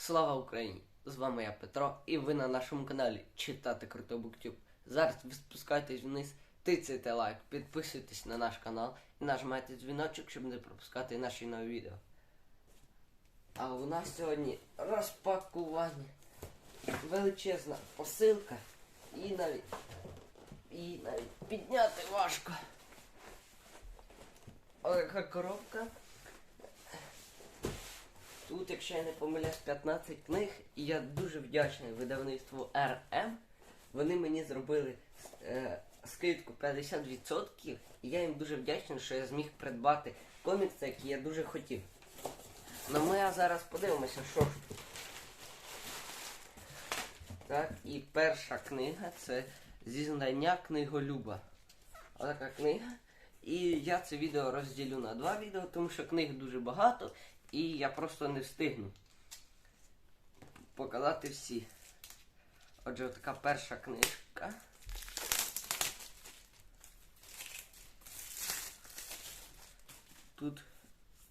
Слава Україні! З вами я Петро, і ви на нашому каналі Читати Круто Буктюб. Зараз ви спускайтесь вниз, тицяйте лайк, підписуйтесь на наш канал і нажимайте дзвіночок, щоб не пропускати наші нові відео. А у нас сьогодні розпакування. Величезна посилка і навіть і навіть підняти важко. Ось коробка. Тут, якщо я не помиляюсь, 15 книг, і я дуже вдячний видавництву RM. Вони мені зробили е, скидку 50%, і я їм дуже вдячний, що я зміг придбати комікси, які я дуже хотів. Ну ми зараз подивимося, що ж тут. Так, і перша книга це зізнання книголюба. Отака книга. І я це відео розділю на два відео, тому що книг дуже багато, і я просто не встигну показати всі. Отже, така перша книжка. Тут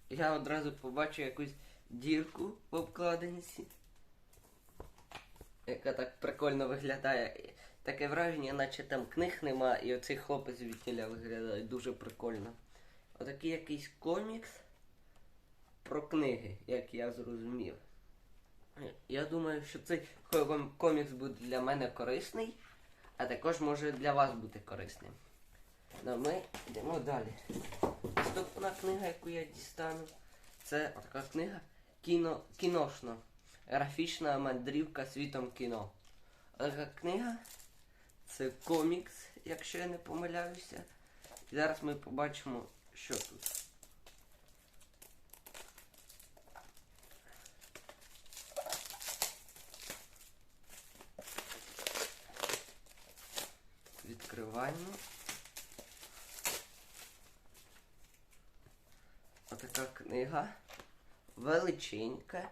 я одразу побачу якусь дірку в обкладинці, яка так прикольно виглядає. Таке враження, наче там книг нема, і оцей хлопець звідтіля виглядає дуже прикольно. Отакий якийсь комікс про книги, як я зрозумів. Я думаю, що цей комікс буде для мене корисний, а також може для вас бути корисним. Ну, ми йдемо далі. Наступна книга, яку я дістану, це така книга кіно, кіношна. Графічна мандрівка світом кіно. Така книга це комікс, якщо я не помиляюся. І зараз ми побачимо, що тут. Відкриваємо. Отака книга. Величенька.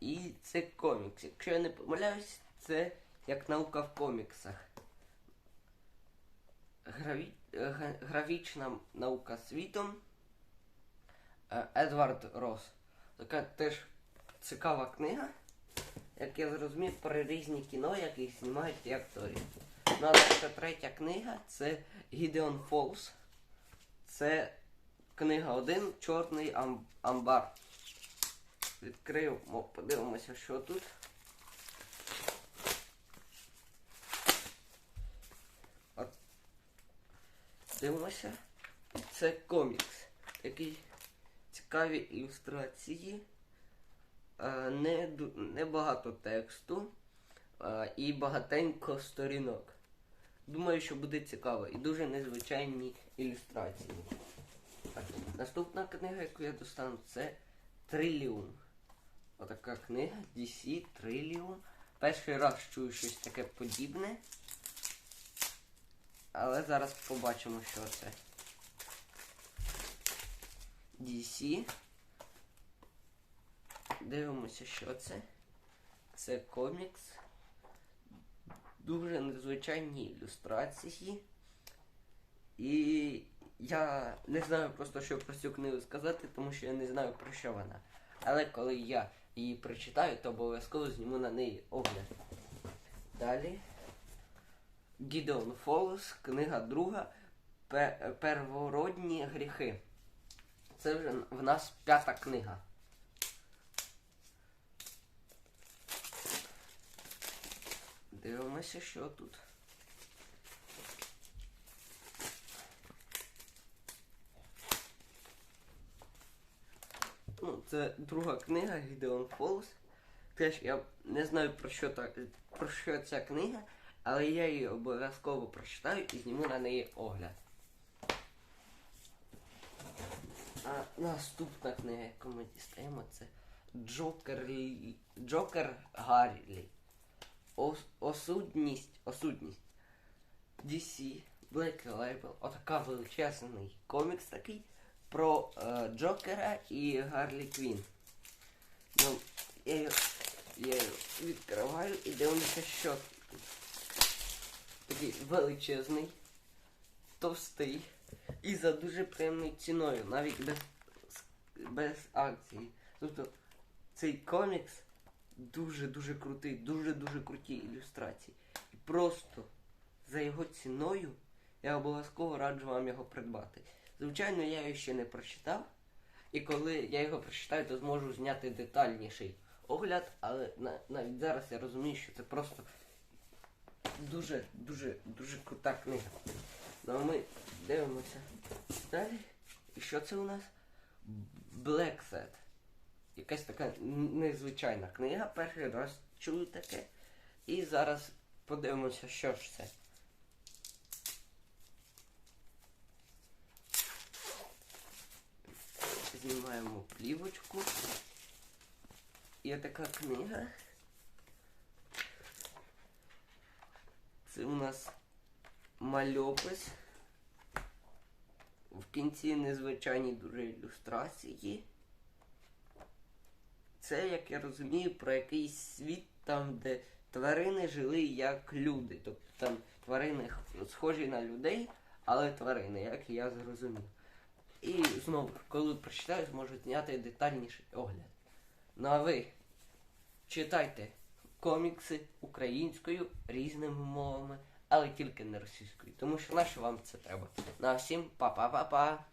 І це комікс. Якщо я не помиляюсь, це як наука в коміксах. Граві... Графічна наука світом. Е, Едвард Рос. Така теж цікава книга. Як я зрозумів, про різні кіно, яких знімають ті актори. Наша третя книга це Гідеон Фолс. Це книга 1 Чорний ам- амбар. Відкриємо, подивимося, що тут. От. Дивимося. Це комікс. Такі цікаві ілюстрації. Е, Не, не багато тексту е, і багатенько сторінок. Думаю, що буде цікаво і дуже незвичайні ілюстрації. Наступна книга, яку я достану, це Триліум. Отака книга DC Триліум. Перший раз чую щось таке подібне. Але зараз побачимо, що це. DC. Дивимося, що це. Це комікс. Дуже незвичайні ілюстрації. І я не знаю просто, що про цю книгу сказати, тому що я не знаю про що вона. Але коли я її прочитаю, то обов'язково зніму на неї огляд. Далі. Гідеон Фолос, книга друга. Первородні гріхи. Це вже в нас п'ята книга. Дивимося, що тут. Ну, це друга книга Гідеон Фолс. Теж я не знаю про що та, про що ця книга, але я її обов'язково прочитаю і зніму на неї огляд. А наступна книга, яку ми дістаємо, це Джокер, Джокер Гарлі. Ос- осудність, осудність. DC, Black Label, отака величезний комікс такий про е, Джокера і Гарлі Квін. Ну, я, його- я його відкриваю і дивлюся, що тут. Такий величезний, товстий і за дуже приємною ціною, навіть без, без акції. Тобто цей комікс дуже-дуже крутий, дуже-дуже круті ілюстрації. І просто за його ціною я обов'язково раджу вам його придбати. Звичайно, я його ще не прочитав. І коли я його прочитаю, то зможу зняти детальніший огляд, але на, навіть зараз я розумію, що це просто дуже, дуже, дуже крута книга. Ну а ми дивимося далі. І що це у нас? Black Set. Якась така незвичайна книга. Перший раз чую таке. І зараз подивимося, що ж це. Знімаємо плівочку. Є така книга. Це у нас мальопис. В кінці незвичайні дуже ілюстрації. Це, як я розумію, про якийсь світ там, де тварини жили як люди. Тобто там тварини схожі на людей, але тварини, як я зрозумів. І знову, коли прочитаю, зможу зняти детальніший огляд. Ну а ви читайте комікси українською різними мовами, але тільки не російською, тому що наше вам це треба. Ну а всім па-па-па-па!